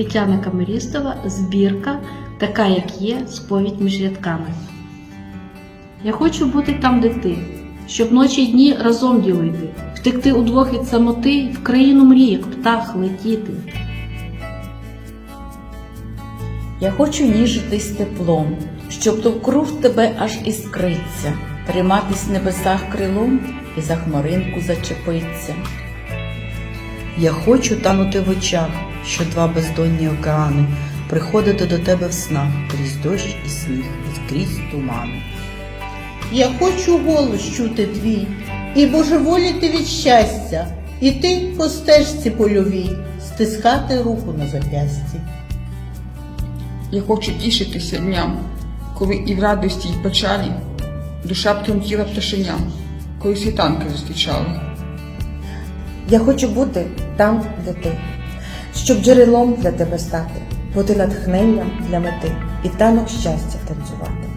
Тетяна Камерістова, збірка, така як є, сповідь між рядками. Я хочу бути там, де ти, щоб ночі й дні разом ділити, втекти удвох від самоти, в країну мрій, як птах летіти. Я хочу ніжитись теплом, щоб довкруг тебе аж іскриться, триматись в небесах крилом і за хмаринку зачепиться. Я хочу танути в очах, що два бездонні океани, приходити до тебе в снах, крізь дощ і сніг, і крізь тумани. Я хочу голос чути твій, і божеволіти від щастя, і ти по стежці польовій, стискати руку на зап'ясті. Я хочу тішитися дням, коли і в радості, і в печалі душа б тремтіла пташеням, коли світанки зустрічали. Я хочу бути там, де ти, щоб джерелом для тебе стати, бути натхненням для мети і танок щастя танцювати.